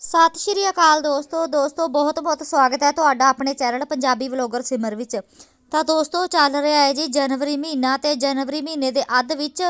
ਸਤਿ ਸ਼੍ਰੀ ਅਕਾਲ ਦੋਸਤੋ। ਦੋਸਤੋ, ਬਹੁਤ ਬਹੁਤ ਸਵਾਗਤ ਹੈ ਤੁਹਾਡਾ ਆਪਣੇ ਚੈਨਲ ਪੰਜਾਬੀ ਵਲੋਗਰ ਸਿਮਰ ਵਿੱਚ। ਤਾਂ ਦੋਸਤੋ, ਚੱਲ ਰਿਹਾ ਹੈ ਜੀ ਜਨਵਰੀ ਮਹੀਨਾ ਤੇ ਜਨਵਰੀ ਮਹੀਨੇ ਦੇ ਅੱਧ ਵਿੱਚ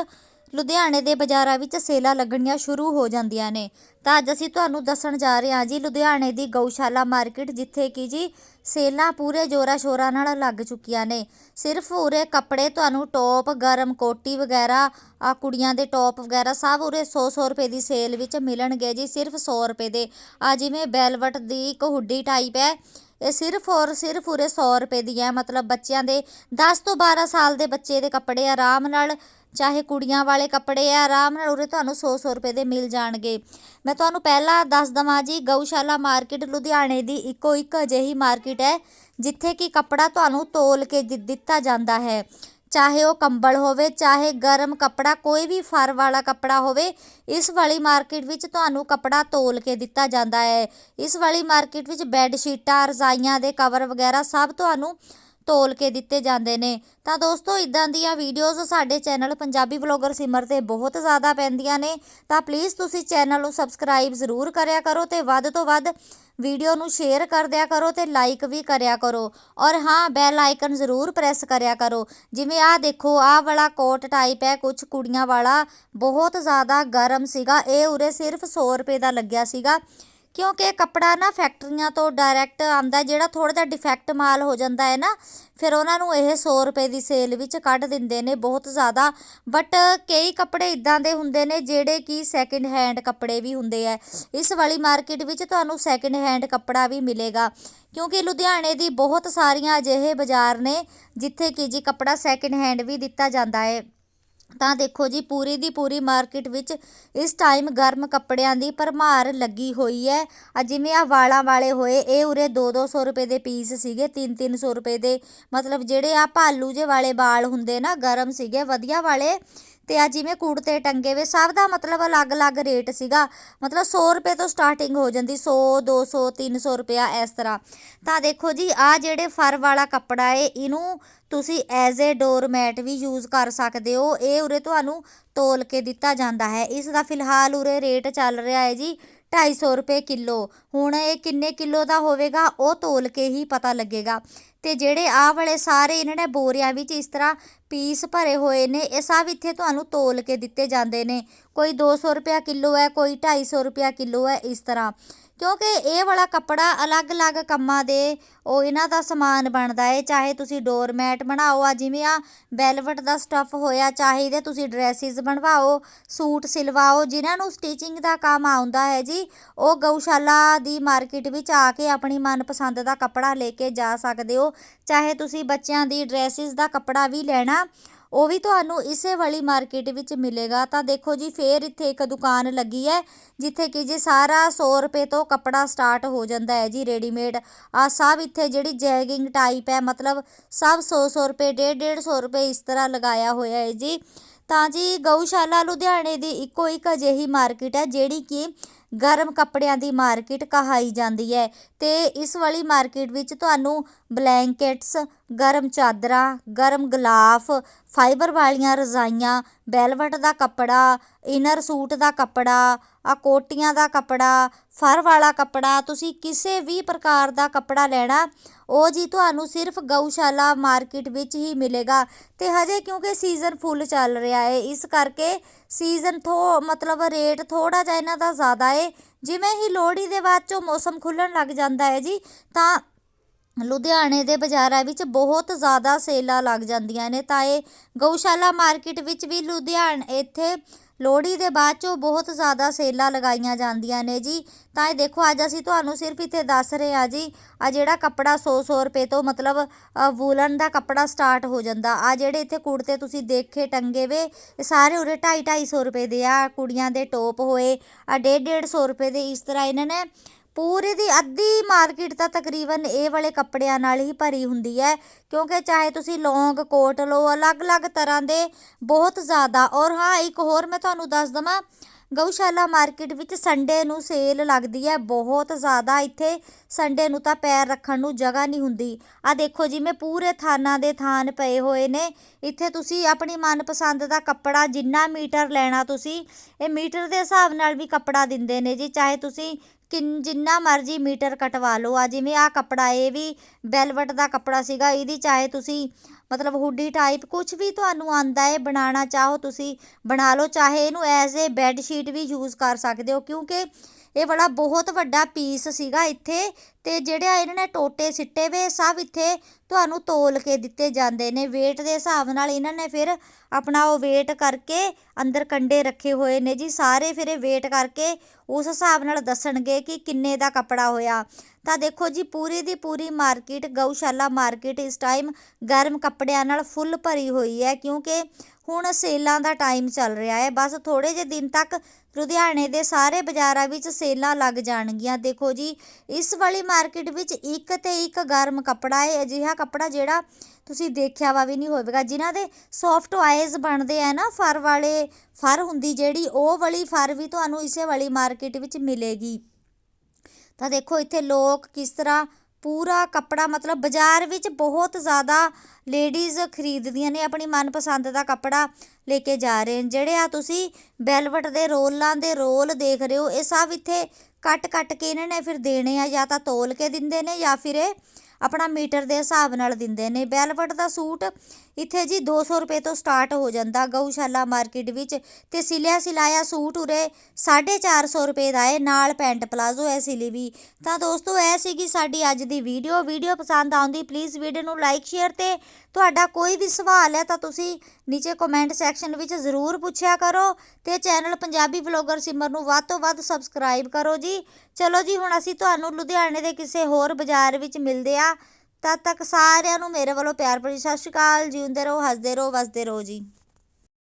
ਲੁਧਿਆਣੇ ਦੇ ਬਾਜ਼ਾਰਾਂ ਵਿੱਚ ਸੇਲਾਂ ਲੱਗਣੀਆਂ ਸ਼ੁਰੂ ਹੋ ਜਾਂਦੀਆਂ ਨੇ। ਤਾਂ ਅੱਜ ਅਸੀਂ ਤੁਹਾਨੂੰ ਦੱਸਣ ਜਾ ਰਹੇ ਹਾਂ ਜੀ, ਲੁਧਿਆਣੇ ਦੀ ਗਊਸ਼ਾਲਾ ਮਾਰਕੀਟ, ਜਿੱਥੇ ਕਿ ਜੀ ਸੇਲਾਂ ਪੂਰੇ ਜੋਰਾ ਸ਼ੋਰਾਂ ਨਾਲ ਲੱਗ ਚੁੱਕੀਆਂ ਨੇ। ਸਿਰਫ ਉਰੇ ਕੱਪੜੇ ਤੁਹਾਨੂੰ ਟੌਪ, ਗਰਮ ਕੋਟੀ ਵਗੈਰਾ ਆ ਕੁੜੀਆਂ ਦੇ ਟੌਪ ਵਗੈਰਾ ਸਭ ਉਰੇ 100-100 ਰੁਪਏ ਦੀ ਸੇਲ ਵਿੱਚ ਮਿਲਣਗੇ ਜੀ, ਸਿਰਫ 100 ਰੁਪਏ ਦੇ। ਆ ਜਿਵੇਂ ਬੈਲਵਟ ਦੀ ਇੱਕ ਹੁੱਡੀ ਟਾਈਪ ਹੈ ਇਹ ਸਿਰਫ ਔਰ ਸਿਰਫ ਉਰੇ 100 ਰੁਪਏ ਦੀ ਹੈ। ਮਤਲਬ ਬੱਚਿਆਂ ਦੇ 10 ਤੋਂ 12 ਸਾਲ ਦੇ ਬੱਚੇ ਦੇ ਕੱਪੜੇ ਆਰਾਮ ਨਾਲ, ਚਾਹੇ ਕੁੜੀਆਂ ਵਾਲੇ ਕੱਪੜੇ ਆ ਆਰਾਮ ਨਾਲ ਉਰੇ ਤੁਹਾਨੂੰ 100-100 ਰੁਪਏ ਦੇ ਮਿਲ ਜਾਣਗੇ। ਮੈਂ ਤੁਹਾਨੂੰ ਪਹਿਲਾਂ ਦੱਸ ਦਵਾਂ ਜੀ, ਗਊਸ਼ਾਲਾ ਮਾਰਕੀਟ ਲੁਧਿਆਣੇ ਦੀ ਇੱਕੋ ਇੱਕ ਅਜਿਹੀ ਮਾਰਕੀਟ ਹੈ, ਜਿੱਥੇ ਕਿ ਕੱਪੜਾ ਤੁਹਾਨੂੰ ਤੋਲ ਕੇ ਦਿੱਤਾ ਜਾਂਦਾ ਹੈ। ਚਾਹੇ ਉਹ ਕੰਬਲ ਹੋਵੇ, ਚਾਹੇ ਗਰਮ ਕੱਪੜਾ, ਕੋਈ ਵੀ ਫਰ ਵਾਲਾ ਕੱਪੜਾ ਹੋਵੇ, ਇਸ ਵਾਲੀ ਮਾਰਕੀਟ ਵਿੱਚ ਤੁਹਾਨੂੰ ਕੱਪੜਾ ਤੋਲ ਕੇ ਦਿੱਤਾ ਜਾਂਦਾ ਹੈ। ਇਸ ਵਾਲੀ ਮਾਰਕੀਟ ਵਿੱਚ ਬੈੱਡ ਸ਼ੀਟਾਂ ਰਜ਼ਾਈਆਂ ਦੇ ਕਵਰ ਵਗੈਰਾ ਸਭ ਤੁਹਾਨੂੰ ਤੋਲ ਕੇ ਦਿੱਤੇ ਜਾਂਦੇ ਨੇ। ਤਾਂ ਦੋਸਤੋ ਇਦਾਂ ਦੀਆਂ ਵੀਡੀਓਜ਼ ਸਾਡੇ ਚੈਨਲ ਪੰਜਾਬੀ ਵਲੋਗਰ ਸਿਮਰ ਤੇ ਬਹੁਤ ਜ਼ਿਆਦਾ ਪੈਂਦੀਆਂ ਨੇ। ਤਾਂ ਪਲੀਜ਼ ਤੁਸੀਂ ਚੈਨਲ ਨੂੰ ਸਬਸਕ੍ਰਾਈਬ ਜ਼ਰੂਰ ਕਰਿਆ ਕਰੋ ਤੇ ਵੱਧ ਤੋਂ ਵੱਧ ਵੀਡੀਓ ਨੂੰ ਸ਼ੇਅਰ ਕਰ ਦਿਆ ਕਰੋ ਤੇ ਲਾਈਕ ਵੀ ਕਰਿਆ ਕਰੋ। ਔਰ ਹਾਂ ਬੈਲ ਆਈਕਨ ਜ਼ਰੂਰ ਪ੍ਰੈਸ ਕਰਿਆ ਕਰੋ। ਜਿਵੇਂ ਆਹ ਦੇਖੋ, ਆਹ ਵਾਲਾ ਕੋਟ ਟਾਈਪ ਹੈ ਕੁਝ ਕੁੜੀਆਂ ਵਾਲਾ। ਬਹੁਤ ਜ਼ਿਆਦਾ ਗਰਮ ਸੀਗਾ। ਇਹ ਉਰੇ ਸਿਰਫ 100 ਰੁਪਏ ਦਾ ਲੱਗਿਆ ਸੀਗਾ। ਕਿਉਂਕਿ ਕੱਪੜਾ ਨਾ ਫੈਕਟਰੀਆਂ ਤੋਂ ਡਾਇਰੈਕਟ ਆਂਦਾ ਜਿਹੜਾ ਥੋੜਾ ਜਿਹਾ ਡਿਫੈਕਟ ਮਾਲ ਹੋ ਜਾਂਦਾ ਹੈ ਨਾ, ਫਿਰ ਉਹਨਾਂ ਨੂੰ ਇਹ 100 ਰੁਪਏ ਦੀ ਸੇਲ ਵਿੱਚ ਕੱਢ ਦਿੰਦੇ ਨੇ ਬਹੁਤ ਜ਼ਿਆਦਾ। ਬਟ ਕਈ ਕੱਪੜੇ ਇਦਾਂ ਦੇ ਹੁੰਦੇ ਨੇ ਜਿਹੜੇ ਕਿ ਸੈਕਿੰਡ ਹੈਂਡ ਕੱਪੜੇ ਵੀ ਹੁੰਦੇ ਆ। ਇਸ ਵਾਲੀ ਮਾਰਕੀਟ ਵਿੱਚ ਤੁਹਾਨੂੰ ਸੈਕਿੰਡ ਹੈਂਡ ਕੱਪੜਾ ਵੀ ਮਿਲੇਗਾ। ਕਿਉਂਕਿ ਲੁਧਿਆਣੇ ਦੀ ਬਹੁਤ ਸਾਰੀਆਂ ਅਜਿਹੇ ਬਾਜ਼ਾਰ ਨੇ, ਜਿੱਥੇ ਕਿ ਜੀ ਕੱਪੜਾ ਸੈਕਿੰਡ ਹੈਂਡ ਵੀ ਦਿੱਤਾ ਜਾਂਦਾ ਹੈ। ਤਾਂ ਦੇਖੋ ਜੀ, ਪੂਰੀ ਦੀ ਪੂਰੀ ਮਾਰਕੀਟ ਵਿੱਚ ਇਸ ਟਾਈਮ ਗਰਮ ਕੱਪੜਿਆਂ ਦੀ ਭਰਮਾਰ ਲੱਗੀ ਹੋਈ ਹੈ। ਆ ਜਿਵੇਂ ਆ ਵਾਲਾਂ ਵਾਲੇ ਹੋਏ, ਇਹ ਉਰੇ 2-200 ਰੁਪਏ ਦੇ ਪੀਸ ਸੀਗੇ 3-300 ਰੁਪਏ ਦੇ। ਮਤਲਬ ਜਿਹੜੇ ਆ ਭਾਲੂ ਜੇ ਵਾਲੇ ਵਾਲ ਹੁੰਦੇ ਨਾ, ਗਰਮ ਸੀਗੇ, ਵਧੀਆ ਵਾਲੇ ਤੇ ਆ ਜਿਵੇਂ ਕੁੜਤੇ ਟੰਗੇ ਵੇ, ਸਭ ਦਾ ਮਤਲਬ ਅਲੱਗ-ਅਲੱਗ ਰੇਟ ਸੀਗਾ। ਮਤਲਬ 100 ਰੁਪਏ ਤੋਂ ਸਟਾਰਟਿੰਗ ਹੋ ਜਾਂਦੀ 100 200 300 ਰੁਪਿਆ ਇਸ ਤਰ੍ਹਾਂ। ਤਾਂ ਦੇਖੋ ਜੀ ਆ ਜਿਹੜੇ ਫਰ ਵਾਲਾ ਕੱਪੜਾ ਏ, ਇਹਨੂੰ ਤੁਸੀਂ ਐਜ਼ ਏ ਡੋਰਮੈਟ ਵੀ ਯੂਜ਼ ਕਰ ਸਕਦੇ ਹੋ। ਇਹ ਉਰੇ ਤੁਹਾਨੂੰ ਤੋਲ ਕੇ ਦਿੱਤਾ ਜਾਂਦਾ ਹੈ। ਇਸ ਦਾ ਫਿਲਹਾਲ ਉਰੇ ਰੇਟ ਚੱਲ ਰਿਹਾ ਹੈ ਜੀ ਢਾਈ ਸੌ ਰੁਪਏ ਕਿਲੋ। ਹੁਣ ਇਹ ਕਿੰਨੇ ਕਿਲੋ ਦਾ ਹੋਵੇਗਾ, ਉਹ ਤੋਲ ਕੇ ਹੀ ਪਤਾ ਲੱਗੇਗਾ। ਤੇ ਜਿਹੜੇ ਆਹ ਵਾਲੇ ਸਾਰੇ ਇਹਨਾਂ ਨੇ ਬੋਰਿਆਂ ਵਿੱਚ ਇਸ ਤਰ੍ਹਾਂ ਪੀਸ ਭਰੇ ਹੋਏ ਨੇ, ਇਹ ਸਭ ਇੱਥੇ ਤੁਹਾਨੂੰ ਤੋਲ ਕੇ ਦਿੱਤੇ ਜਾਂਦੇ ਨੇ। ਕੋਈ 200 ਰੁਪਿਆ ਕਿਲੋ ਹੈ, ਕੋਈ 250 ਰੁਪਿਆ ਕਿਲੋ ਹੈ, ਇਸ ਤਰ੍ਹਾਂ। ਕਿਉਂਕਿ ਇਹ ਵਾਲਾ ਕੱਪੜਾ ਅਲੱਗ-ਅਲੱਗ ਕੰਮਾਂ ਦੇ ਉਹ ਇਹਨਾਂ ਦਾ ਸਮਾਨ ਬਣਦਾ ਏ, ਚਾਹੇ ਤੁਸੀਂ ਡੋਰਮੈਟ ਬਣਾਓ, ਆ ਜਿਵੇਂ ਆ ਵੈਲਵਟ ਦਾ ਸਟੱਫ ਹੋਇਆ, ਚਾਹੇ ਇਹਦੇ ਤੁਸੀਂ ਡਰੈਸਿਸ ਬਣਵਾਓ, ਸੂਟ ਸਿਲਵਾਓ, ਜਿਨ੍ਹਾਂ ਨੂੰ ਸਟਿਚਿੰਗ ਦਾ ਕੰਮ ਆਉਂਦਾ ਹੈ ਜੀ, ਉਹ ਗਊਸ਼ਾਲਾ ਦੀ ਮਾਰਕੀਟ ਵਿੱਚ ਆ ਕੇ ਆਪਣੀ ਮਨਪਸੰਦ ਦਾ ਕੱਪੜਾ ਲੈ ਕੇ ਜਾ ਸਕਦੇ ਹੋ, ਚਾਹੇ ਤੁਸੀਂ ਬੱਚਿਆਂ ਦੀ ਡਰੈਸਿਸ ਦਾ ਕੱਪੜਾ ਵੀ ਲੈਣਾ ਉਹ ਵੀ ਤੁਹਾਨੂੰ ਇਸੇ ਵਾਲੀ ਮਾਰਕੀਟ ਵਿੱਚ ਮਿਲੇਗਾ। ਤਾਂ ਦੇਖੋ ਜੀ, ਫੇਰ ਇੱਥੇ ਇੱਕ ਦੁਕਾਨ ਲੱਗੀ ਹੈ, ਜਿੱਥੇ ਕਿ ਜੀ ਸਾਰਾ 100 ਰੁਪਏ ਤੋਂ ਕੱਪੜਾ ਸਟਾਰਟ ਹੋ ਜਾਂਦਾ ਹੈ ਜੀ, ਰੈਡੀਮੇਡ। ਆ ਸਭ ਇੱਥੇ ਜਿਹੜੀ ਜੈਗਿੰਗ ਟਾਈਪ ਹੈ, ਮਤਲਬ ਸਭ 100 100 ਰੁਪਏ 150 150 ਰੁਪਏ ਇਸ ਤਰ੍ਹਾਂ ਲਗਾਇਆ ਹੋਇਆ ਹੈ ਜੀ। ਤਾਂ ਜੀ, ਗਊਸ਼ਾਲਾ ਲੁਧਿਆਣੇ ਦੀ ਇੱਕੋ ਇੱਕ ਅਜਿਹੀ ਮਾਰਕੀਟ ਹੈ, ਜਿਹੜੀ ਕਿ ਗਰਮ ਕੱਪੜਿਆਂ ਦੀ ਮਾਰਕੀਟ ਕਹਾਈ ਜਾਂਦੀ ਹੈ। ਤੇ ਇਸ ਵਾਲੀ ਮਾਰਕੀਟ ਵਿੱਚ ਤੁਹਾਨੂੰ ਬਲੈਂਕਟਸ ਗਰਮ ਚਾਦਰਾਂ, ਗਰਮ ਗਲਾਫ, ਫਾਈਬਰ ਵਾਲੀਆਂ ਰਜ਼ਾਈਆਂ ਵੈਲਵਟ ਦਾ ਕੱਪੜਾ, ਇਨਰ ਸੂਟ ਦਾ ਕੱਪੜਾ, ਆ ਕੋਟੀਆਂ ਦਾ ਕੱਪੜਾ, ਫਰ ਵਾਲਾ ਕੱਪੜਾ, ਤੁਸੀਂ ਕਿਸੇ ਵੀ ਪ੍ਰਕਾਰ ਦਾ ਕੱਪੜਾ ਲੈਣਾ, ਉਹ ਜੀ ਤੁਹਾਨੂੰ ਸਿਰਫ ਗਊਸ਼ਾਲਾ ਮਾਰਕੀਟ ਵਿੱਚ ਹੀ ਮਿਲੇਗਾ। ਤੇ ਹਜੇ ਕਿਉਂਕਿ ਸੀਜ਼ਨ ਫੁੱਲ ਚੱਲ ਰਿਹਾ ਹੈ ਇਸ ਕਰਕੇ ਸੀਜ਼ਨ ਥੋ, ਮਤਲਬ ਰੇਟ ਥੋੜਾ ਜਿਹਾ ਇਹਨਾਂ ਦਾ ਜ਼ਿਆਦਾ ਹੈ ਜਿਵੇਂ ਹੀ ਲੋਹੜੀ ਦੇ ਬਾਅਦ ਚੋਂ ਮੌਸਮ ਖੁੱਲਣ ਲੱਗ ਜਾਂਦਾ ਹੈ ਜੀ, ਤਾਂ ਲੁਧਿਆਣੇ ਦੇ ਬਾਜ਼ਾਰਾਂ ਵਿੱਚ ਬਹੁਤ ਜ਼ਿਆਦਾ ਸੇਲਾਂ ਲੱਗ ਜਾਂਦੀਆਂ ਨੇ। ਤਾਂ ਇਹ ਗਊਸ਼ਾਲਾ ਮਾਰਕੀਟ ਵਿੱਚ ਵੀ ਲੁਧਿਆਣੇ, ਇੱਥੇ ਲੋਹੜੀ ਦੇ ਬਾਅਦ ਚੋਂ ਬਹੁਤ ਜ਼ਿਆਦਾ ਸੇਲਾਂ ਲਗਾਈਆਂ ਜਾਂਦੀਆਂ ਨੇ ਜੀ। ਤਾਂ ਇਹ ਦੇਖੋ, ਅੱਜ ਅਸੀਂ ਤੁਹਾਨੂੰ ਸਿਰਫ ਇੱਥੇ ਦੱਸ ਰਹੇ ਆ ਜੀ ਆ ਜਿਹੜਾ ਕੱਪੜਾ 100-100 ਰੁਪਏ ਤੋਂ ਮਤਲਬ ਵੂਲਨ ਦਾ ਕੱਪੜਾ ਸਟਾਰਟ ਹੋ ਜਾਂਦਾ। ਆ ਜਿਹੜੇ ਇੱਥੇ ਕੁੜਤੇ ਤੁਸੀਂ ਦੇਖੇ ਟੰਗੇ ਵੇ, ਇਹ ਸਾਰੇ ਉਰੇ 250-250 ਰੁਪਏ ਦੇ ਆ। ਕੁੜੀਆਂ ਦੇ ਟੋਪ ਹੋਏ ਆ 150-150 ਰੁਪਏ ਦੇ ਇਸ ਤਰ੍ਹਾਂ ਇਹਨਾਂ ਨੇ ਪੂਰੀ ਦੀ ਅੱਧੀ ਮਾਰਕੀਟ ਤਾਂ ਤਕਰੀਬਨ ਇਹ ਵਾਲੇ ਕੱਪੜਿਆਂ ਨਾਲ ਹੀ ਭਰੀ ਹੁੰਦੀ ਹੈ, ਕਿਉਂਕਿ ਚਾਹੇ ਤੁਸੀਂ ਲੌਂਗ, ਕੋਟ ਲਓ, ਅਲੱਗ-ਅਲੱਗ ਤਰ੍ਹਾਂ ਦੇ ਬਹੁਤ ਜ਼ਿਆਦਾ। ਔਰ ਹਾਂ, ਇੱਕ ਹੋਰ ਮੈਂ ਤੁਹਾਨੂੰ ਦੱਸ ਦਵਾਂ ਗਊਸ਼ਾਲਾ ਮਾਰਕੀਟ ਵਿੱਚ ਸੰਡੇ ਨੂੰ ਸੇਲ ਲੱਗਦੀ ਹੈ। ਬਹੁਤ ਜ਼ਿਆਦਾ ਇੱਥੇ ਸੰਡੇ ਨੂੰ ਤਾਂ ਪੈਰ ਰੱਖਣ ਨੂੰ ਜਗ੍ਹਾ ਨਹੀਂ ਹੁੰਦੀ। ਆ ਦੇਖੋ ਜਿਵੇਂ ਪੂਰੇ ਥਾਨਾਂ ਦੇ ਥਾਨ ਪਏ ਹੋਏ ਨੇ। ਇੱਥੇ ਤੁਸੀਂ ਆਪਣੀ ਮਨਪਸੰਦ ਦਾ ਕੱਪੜਾ ਜਿੰਨਾ ਮੀਟਰ ਲੈਣਾ ਤੁਸੀਂ, ਇਹ ਮੀਟਰ ਦੇ ਹਿਸਾਬ ਨਾਲ ਵੀ ਕੱਪੜਾ ਦਿੰਦੇ ਨੇ ਜੀ। ਚਾਹੇ ਤੁਸੀਂ ਕਿੰਨ, ਜਿੰਨਾ ਮਰਜ਼ੀ ਮੀਟਰ ਕਟਵਾ ਲਓ। ਆ ਜਿਵੇਂ ਆ ਕੱਪੜਾ, ਇਹ ਵੀ ਬੈਲਵਟ ਦਾ ਕੱਪੜਾ ਸੀਗਾ। ਇਹਦੀ ਚਾਹੇ ਤੁਸੀਂ ਮਤਲਬ ਹੁੱਡੀ ਟਾਈਪ ਕੁਝ ਵੀ ਤੁਹਾਨੂੰ ਆਂਦਾ ਹੈ, ਬਣਾਉਣਾ ਚਾਹੋ ਤੁਸੀਂ, ਬਣਾ ਲਓ, ਚਾਹੇ ਇਹਨੂੰ ਐਜ਼ ਏ ਬੈੱਡ ਸ਼ੀਟ ਵੀ ਯੂਜ਼ ਕਰ ਸਕਦੇ ਹੋ, ਕਿਉਂਕਿ ਇਹ ਬੜਾ ਬਹੁਤ ਵੱਡਾ ਪੀਸ ਸੀਗਾ ਇੱਥੇ ਤੇ ਜਿਹੜੇ ਇਹਨਾਂ ਨੇ ਟੋਟੇ ਸਿੱਟੇ ਵੇ ਸਭ ਇੱਥੇ ਤੁਹਾਨੂੰ ਤੋਲ ਕੇ ਦਿੱਤੇ ਜਾਂਦੇ ਨੇ, weight ਦੇ ਹਿਸਾਬ ਨਾਲ ਇਹਨਾਂ ਨੇ ਫਿਰ ਆਪਣਾ ਉਹ ਵੇਟ ਕਰਕੇ ਅੰਦਰ ਕੰਡੇ ਰੱਖੇ ਹੋਏ ਨੇ ਜੀ, ਸਾਰੇ ਫਿਰ ਇਹ weight ਕਰਕੇ ਉਸ ਹਿਸਾਬ ਨਾਲ ਦੱਸਣਗੇ ਕਿ ਕਿੰਨੇ ਦਾ ਕੱਪੜਾ ਹੋਇਆ। ਤਾਂ ਦੇਖੋ ਜੀ, ਪੂਰੀ ਦੀ ਪੂਰੀ ਮਾਰਕੀਟ ਗਊਸ਼ਾਲਾ ਮਾਰਕੀਟ ਇਸ ਟਾਈਮ ਗਰਮ ਕੱਪੜਿਆਂ ਨਾਲ ਫੁੱਲ ਭਰੀ ਹੋਈ ਹੈ, ਕਿਉਂਕਿ ਹੁਣ ਸੇਲਾਂ ਦਾ ਟਾਈਮ ਚੱਲ ਰਿਹਾ ਹੈ। ਬਸ ਥੋੜੇ ਜਿਹੇ ਦਿਨ ਤੱਕ ਲੁਧਿਆਣੇ ਦੇ ਸਾਰੇ ਬਾਜ਼ਾਰਾਂ ਵਿੱਚ ਸੇਲਾਂ ਲੱਗ ਜਾਣਗੀਆਂ। ਦੇਖੋ ਜੀ, ਇਸ ਵਾਲੀ ਮਾਰਕੀਟ ਵਿੱਚ ਇੱਕ ਤੇ ਇੱਕ ਗਰਮ ਕੱਪੜਾ ਹੈ, ਅਜਿਹਾ ਕੱਪੜਾ ਜਿਹੜਾ ਤੁਸੀਂ ਦੇਖਿਆ ਵਾ ਵੀ ਨਹੀਂ ਹੋਵੇਗਾ। ਜਿਨ੍ਹਾਂ ਦੇ ਸੌਫਟ ਆਇਜ਼ ਬਣਦੇ ਆ ਨਾ, ਫਰ ਵਾਲੇ, ਫਰ ਹੁੰਦੀ ਜਿਹੜੀ, ਉਹ ਵਾਲੀ ਫਰ ਵੀ ਤੁਹਾਨੂੰ ਇਸੇ ਵਾਲੀ ਮਾਰਕੀਟ ਵਿੱਚ ਮਿਲੇਗੀ। ਤਾਂ ਦੇਖੋ, ਇੱਥੇ ਲੋਕ ਕਿਸ ਤਰ੍ਹਾਂ ਪੂਰਾ ਕੱਪੜਾ, ਮਤਲਬ ਬਾਜ਼ਾਰ ਵਿੱਚ ਬਹੁਤ ਜ਼ਿਆਦਾ ਲੇਡੀਜ਼ ਖਰੀਦਦੀਆਂ ਨੇ, ਆਪਣੀ ਮਨਪਸੰਦ ਦਾ ਕੱਪੜਾ ਲੈ ਕੇ ਜਾ ਰਹੇ ਨੇ। ਜਿਹੜੇ ਆ ਤੁਸੀਂ ਬੈਲਵਟ ਦੇ ਰੋਲਾਂ ਦੇ ਰੋਲ ਦੇਖ ਰਹੇ ਹੋ, ਇਹ ਸਭ ਇੱਥੇ ਕੱਟ ਕੱਟ ਕੇ ਇਹਨਾਂ ਨੇ ਫਿਰ ਦੇਣੇ ਆ, ਜਾਂ ਤਾਂ ਤੋਲ ਕੇ ਦਿੰਦੇ ਨੇ, ਜਾਂ ਫਿਰ ਇਹ ਆਪਣਾ ਮੀਟਰ ਦੇ ਹਿਸਾਬ ਨਾਲ ਦਿੰਦੇ ਨੇ। ਵੈਲਵਟ ਦਾ ਸੂਟ ਇੱਥੇ ਜੀ 200 ਰੁਪਏ ਤੋਂ ਸਟਾਰਟ ਹੋ ਜਾਂਦਾ। ਗਊਸ਼ਾਲਾ ਮਾਰਕੀਟ ਵਿੱਚ ਤੇ ਸਿਲਿਆ ਸਿਲਾਇਆ ਸੂਟ ਉਰੇ 450 ਰੁਪਏ ਦਾ ਹੈ ਨਾਲ ਪੈਂਟ ਪਲਾਜ਼ੋ ਹੈ ਸਿਲੀ ਵੀ। ਤਾਂ ਦੋਸਤੋ, ਇਹ ਸੀਗੀ ਸਾਡੀ ਅੱਜ ਦੀ ਵੀਡੀਓ। ਵੀਡੀਓ ਪਸੰਦ ਆਉਂਦੀ ਪਲੀਜ਼ ਵੀਡੀਓ ਨੂੰ ਲਾਈਕ ਸ਼ੇਅਰ ਤੇ ਤੁਹਾਡਾ ਕੋਈ ਵੀ ਸਵਾਲ ਹੈ ਤਾਂ ਤੁਸੀਂ ਨੀਚੇ ਕਮੈਂਟ ਸੈਕਸ਼ਨ ਵਿੱਚ ਜ਼ਰੂਰ ਪੁੱਛਿਆ ਕਰੋ ਤੇ ਚੈਨਲ ਪੰਜਾਬੀ ਵਲੌਗਰ ਸਿਮਰ ਨੂੰ ਵੱਧ ਤੋਂ ਵੱਧ ਸਬਸਕ੍ਰਾਈਬ ਕਰੋ ਜੀ। ਚਲੋ ਜੀ, ਹੁਣ ਅਸੀਂ ਤੁਹਾਨੂੰ ਲੁਧਿਆਣੇ ਦੇ ਕਿਸੇ ਹੋਰ ਬਾਜ਼ਾਰ ਵਿੱਚ ਮਿਲਦੇ ਆ ਤਦ ਤੱਕ ਸਾਰਿਆਂ ਨੂੰ ਮੇਰੇ ਵੱਲੋਂ ਪਿਆਰ ਭਰੀ ਸਤਿ ਸ਼੍ਰੀ ਅਕਾਲ। ਜਿਉਂਦੇ ਰਹੋ, ਹੱਸਦੇ ਰਹੋ, ਵਸਦੇ ਰਹੋ ਜੀ।